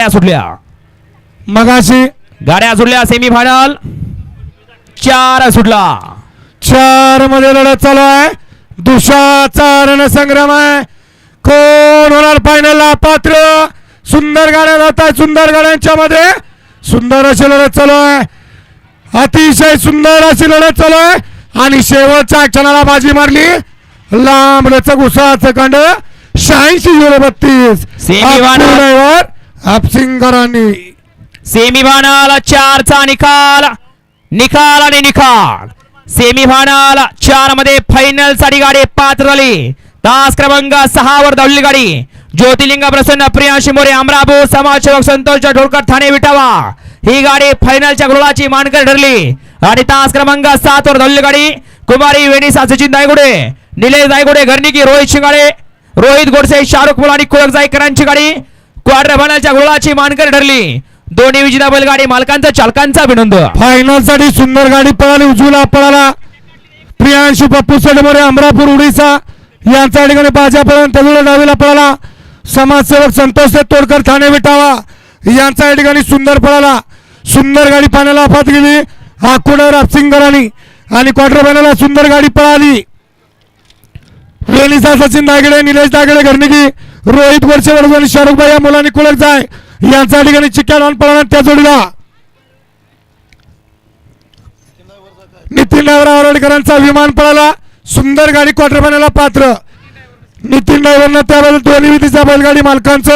गाड्या सुटल्या. मगाशी गाड्या सुटल्या सेमी फायनल चार सुटला. चारमध्ये लढत चालू आहे. दुशाचा रणसंग्राम आहे. कोण होणार फायनलला पात्र. सुंदर गाड्या जात आहेत सुंदर गाड्यांच्या मध्ये. सुंदर अशी लढत चालू आहे. अतिशय सुंदर अशी लढत चालू आहे. आणि शेवटच्या क्षणाला बाजी मारली. लांब लचक उसाचं कांड. शहाऐंशी झिरो बत्तीस. Semi-final. आपसिंगरांनी सेमी फायनल चारचा निकाल। निकाल आणि निकाल। सेमी फायनल चारमध्ये फायनलसाठी गाडी पात्र झाली. तास क्रमांक सहा वर धावली गाडी. ज्योतिलिंग प्रसन्न प्रियांशी मोरे अमरापूर समाजसेवक संतोष ढोलकर ठाणे विटावा. ही गाडी फायनलच्या गुलाची मानकर ठरली. आणि तास क्रमांक सात वर धावली गाडी कुमारी वेणीसा सचिन दायगुडे निलेश दायगुडे घरनिकी रोहित शिंगाडे रोहित गोडसे शाहरुख मुल आणि कुळक जायकरांची गाडी क्वार्टर फायनलच्या गुलाची मानकर ठरली. दोन्ही विजेता बैलगाडी मालकांचा चालकांचा अभिनंदन. फायनलसाठी सुंदर गाडी पळाली उजवीला पळाला. प्रियांशु पप्पू सडमोरे अमरापूर उडीसा. यांच्या ठिकाणी भाजपपर्यंत तजुला डावीला पळाला. समाजसेवक संतोष तोडकर ठाणे विटावा. यांचा या ठिकाणी सुंदर पळाला. सुंदर गाडी पाण्याला अफात गेली. आकुडर आपसिंगरांनी आणि क्वार्टर फायनलला सुंदर गाडी पळाली. वेणीसा सचिन दागडे निलेश दागडे घरनिकी रोहित गोडसे वर्ग आणि शाहरुखबाई या मुलांनी कुळक जाय. यांच्या ठिकाणी चिक्क्या लावून पळाला त्या जोडीला. नितीन डायव्हर आरोडकरांचा विमान पळाला. सुंदर गाडी क्वार्टर फायनलला पात्र. नितीन डायव्हरनं त्याबद्दल दोन्ही विधीचा बैलगाडी मालकांचं